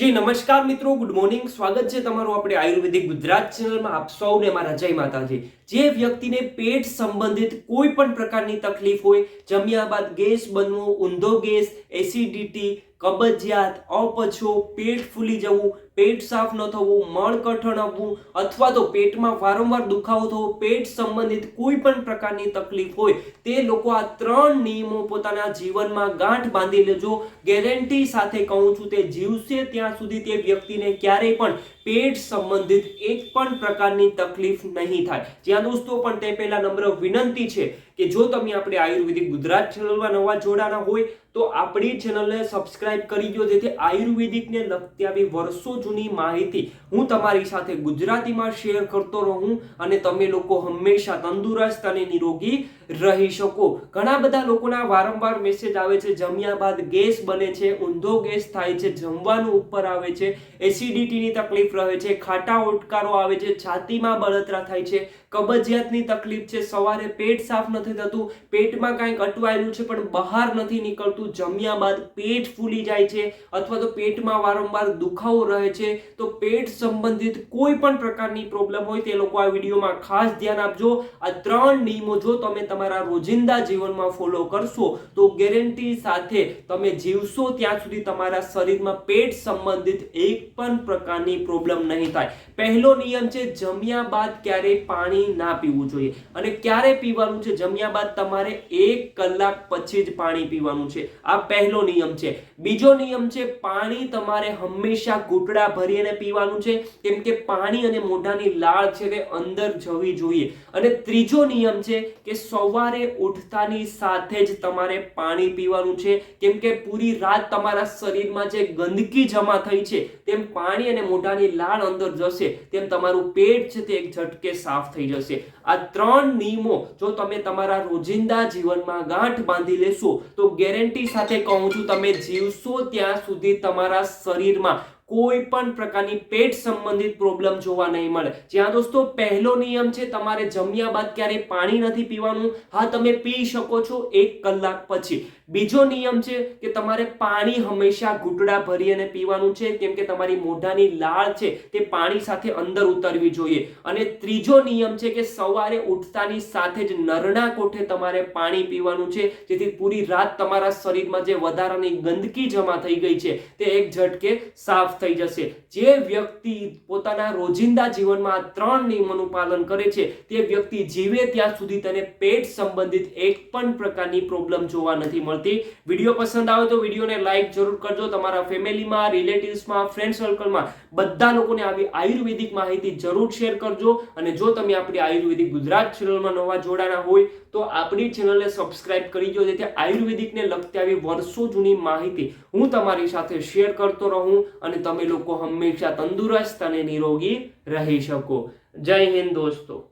જી, નમસ્કાર મિત્રો. Good morning સ્વાગત છે તમારું આપણે આયુર્વેદિક ગુજરાત ચેનલમાં. આપ સૌને મારા જય માતાજી. જે વ્યક્તિને પેટ સંબંધિત કોઈ પણ પ્રકારની તકલીફ હોય, જમ્યા બાદ ગેસ બનવો, ઊંધો ગેસ, એસિડિટી કબજિયાત, અપછો પેટ ફૂલી જવું, પેટ સાફ ન થવું, મળ કઠણ આવવું અથવા તો પેટમાં વારંવાર દુખાવો થવો, પેટ સંબંધિત કોઈ પણ પ્રકારની તકલીફ હોય, તે લોકો આ ત્રણ નિયમો પોતાના જીવનમાં ગાંઠ બાંધી લેજો. ગેરંટી સાથે કહું છું, તે જીવશે ત્યાં સુધી તે વ્યક્તિને ક્યારેય પણ પેટ સંબંધિત એક પણ પ્રકારની તકલીફ નહીં થાય. જ્યાં દોસ્તો, પણ તે પહેલા નમ્ર વિનંતી છે કે જો તમે આપણે આયુર્વેદિક ગુજરાત ચેનલમાં નવા જોડાના હોય તો આપણી ચેનલને સબસ્ક્રાઇબ કરી દો જેથી આયુર્વેદિકને લગતી આવી વર્ષો જૂની માહિતી હું તમારી સાથે ગુજરાતીમાં શેર કરતો રહું અને તમે લોકો હંમેશા તંદુરસ્ત અને નિરોગી રહી શકો. ઘણા બધા લોકોના વારંવાર મેસેજ આવે છે, જમ્યા બાદ ગેસ બને છે, ઊંધો ગેસ થાય છે, જમવાનું ઉપર આવે છે એસિડિટીની તકલીફ રહે છે, ખાટા ઓટકારો આવે છે, છાતીમાં બળતરા થાય છે, કબજિયાતની તકલીફ છે, સવારે પેટ સાફ નથી થતું, પેટમાં કાંઈક અટવાયેલું છે, પણ બહાર નથી નીકળતું. જમ્યા બાદ પેટ ફૂલી જાય છે અથવા તો પેટમાં વારંવાર દુખાવો રહે છે, તો પેટ સંબંધિત કોઈ પણ પ્રકારની પ્રોબ્લેમ હોય તે લોકો આ વિડીયોમાં ખાસ ધ્યાન આપજો. આ ત્રણ નિયમો જો તમે તમારા રોજિંદા જીવનમાં ફોલો કરશો, તો ગેરંટી સાથે તમે જીવશો ત્યાં સુધી તમારા શરીરમાં પેટ સંબંધિત એક પણ પ્રકારની પ્રોબ્લેમ નહીં થાય. પહેલો નિયમ છે જમ્યા બાદ ક્યારેય પાણી ના પીવું જોઈએ. અને ક્યારે પીવાનું છે? જમ્યા બાદ તમારે એક કલાક પછી જ પાણી પીવાનું છે. આ પહેલો નિયમ છે. બીજો નિયમ છે, પાણી તમારે હંમેશા ઘૂંટડા ભરીને પીવાનું છે. કેમ કે પાણી અને મોઢાની લાળ છે તે અંદર જવી જોઈએ. અને ત્રીજો નિયમ છે કે સવારે ઉઠતાની સાથે જ તમારે પાણી પીવાનું છે. કેમ કે પૂરી રાત તમારા શરીરમાં જે ગંદકી જમા થઈ છે, તેમ પાણી અને મોઢાની લાળ અંદર જશે, તેમ તમારું પેટ છે તે એક ઝટકે સાફ થઈ જશે. આ ત્રણ નિયમો જો તમે તમારા રોજિંદા જીવનમાં ગાંઠ બાંધી લેશો, તો ગેરંટી સાથે કહું છું તમે જીવશો ત્યાં સુધી તમારા શરીરમાં કોઈ પણ પ્રકારની પેટ સંબંધિત પ્રોબ્લેમ જોવા નહીં મળે. જ્યાં દોસ્તો, પહેલો નિયમ છે, તમારે જમ્યા બાદ ક્યારેય પાણી નથી પીવાનું. હા, તમે પી શકો છો એક કલાક પછી. બીજો નિયમ છે કે તમારે પાણી હંમેશા ઘૂંટડા ભરી અને પીવાનું છે. કેમ કે તમારી મોઢાની લાળ છે, તે પાણી સાથે અંદર ઉતરવી જોઈએ. અને ત્રીજો નિયમ છે કે સવારે ઉઠતાની સાથે જ નરણા કોઠે તમારે પાણી પીવાનું છે. જેથી પૂરી રાત તમારા શરીરમાં જે વધારાની ગંદકી જમા થઈ ગઈ છે, તે એક ઝટકે સાફ થઈ જશે. જે વ્યક્તિ પોતાના રોજિંદા જીવનમાં ત્રણ નિયમોનું પાલન કરે છે, તે વ્યક્તિ જીવે ત્યાં સુધી તેને પેટ સંબંધિત એક પણ પ્રકારની પ્રોબ્લેમ જોવા નથી મળતી. વીડિયો પસંદ આવે તો વિડીયોને લાઈક જરૂર કરજો. તમારા ફેમિલીમાં, રિલેટિવ્સમાં ફ્રેન્ડ સર્કલમાં બધા લોકોને આવી આયુર્વેદિક માહિતી જરૂર શેર કરજો. અને જો તમે આપણી આયુર્વેદિક ગુજરાત ચેનલમાં નવા જોડાના હોય તો આપણી ચેનલને સબસ્ક્રાઇબ કરી દો, જેથી આયુર્વેદિકને લગતી આવી વર્ષો જૂની માહિતી હું તમારી સાથે શેર કરતો રહું અને તમે લોકો હંમેશા તંદુરસ્ત અને નિરોગી રહી શકો. જય હિન્દ દોસ્તો.